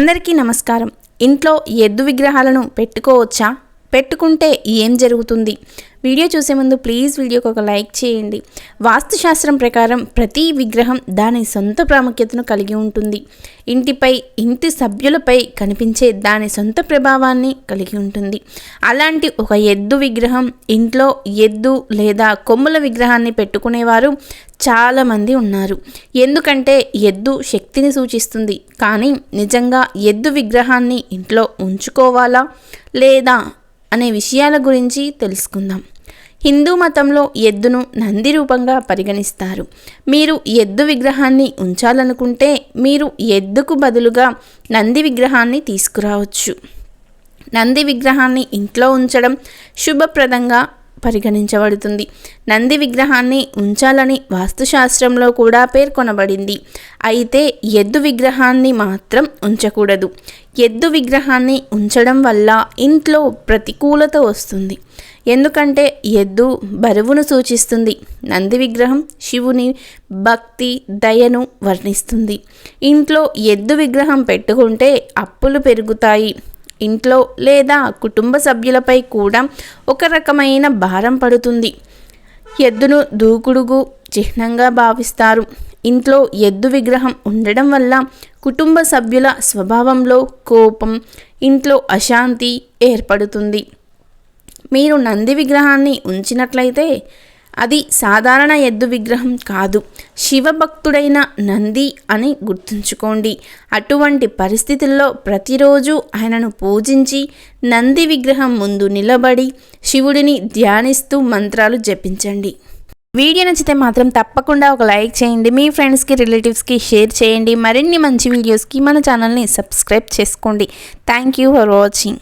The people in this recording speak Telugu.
అందరికీ నమస్కారం. ఇంట్లో ఎద్దు విగ్రహాలను పెట్టుకోవచ్చా? పెట్టుకుంటే ఏం జరుగుతుంది? వీడియో చూసే ముందు ప్లీజ్ వీడియోకి ఒక లైక్ చేయండి. వాస్తుశాస్త్రం ప్రకారం ప్రతి విగ్రహం దాని సొంత ప్రాముఖ్యతను కలిగి ఉంటుంది. ఇంటిపై ఇంటి సభ్యులపై కనిపించే దాని సొంత ప్రభావాన్ని కలిగి ఉంటుంది. అలాంటి ఒక ఎద్దు విగ్రహం ఇంట్లో ఎద్దు లేదా కొమ్ముల విగ్రహాన్ని పెట్టుకునేవారు చాలామంది ఉన్నారు. ఎందుకంటే ఎద్దు శక్తిని సూచిస్తుంది. కానీ నిజంగా ఎద్దు విగ్రహాన్ని ఇంట్లో ఉంచుకోవాలా? లేదా అనే విషయాల గురించి తెలుసుకుందాం. హిందూ మతంలో ఎద్దును నంది రూపంగా పరిగణిస్తారు. మీరు ఎద్దు విగ్రహాన్ని ఉంచాలనుకుంటే మీరు ఎద్దుకు బదులుగా నంది విగ్రహాన్ని తీసుకురావచ్చు. నంది విగ్రహాన్ని ఇంట్లో ఉంచడం శుభప్రదంగా పరిగణించబడుతుంది. నంది విగ్రహాన్ని ఉంచాలని వాస్తుశాస్త్రంలో కూడా పేర్కొనబడింది. అయితే ఎద్దు విగ్రహాన్ని మాత్రం ఉంచకూడదు. ఎద్దు విగ్రహాన్ని ఉంచడం వల్ల ఇంట్లో ప్రతికూలత వస్తుంది. ఎందుకంటే ఎద్దు బరువును సూచిస్తుంది. నంది విగ్రహం శివుని భక్తి దయను వర్ణిస్తుంది. ఇంట్లో ఎద్దు విగ్రహం పెట్టుకుంటే అప్పులు పెరుగుతాయి. ఇంట్లో లేదా కుటుంబ సభ్యులపై కూడా ఒక రకమైన భారం పడుతుంది. ఎద్దును దూకుడుగు చిహ్నంగా భావిస్తారు. ఇంట్లో ఎద్దు విగ్రహం ఉండడం వల్ల కుటుంబ సభ్యుల స్వభావంలో కోపం ఇంట్లో అశాంతి ఏర్పడుతుంది. మీరు నంది విగ్రహాన్ని ఉంచినట్లయితే అది సాధారణ ఎద్దు విగ్రహం కాదు. శివభక్తుడైన నంది అని గుర్తుంచుకోండి. అటువంటి పరిస్థితుల్లో ప్రతిరోజు ఆయనను పూజించి నంది విగ్రహం ముందు నిలబడి శివుడిని ధ్యానిస్తూ మంత్రాలు జపించండి. వీడియో నచ్చితే మాత్రం తప్పకుండా ఒక లైక్ చేయండి. మీ ఫ్రెండ్స్కి రిలేటివ్స్కి షేర్ చేయండి. మరిన్ని మంచి వీడియోస్కి మన ఛానల్ని సబ్స్క్రైబ్ చేసుకోండి. Thank you for watching.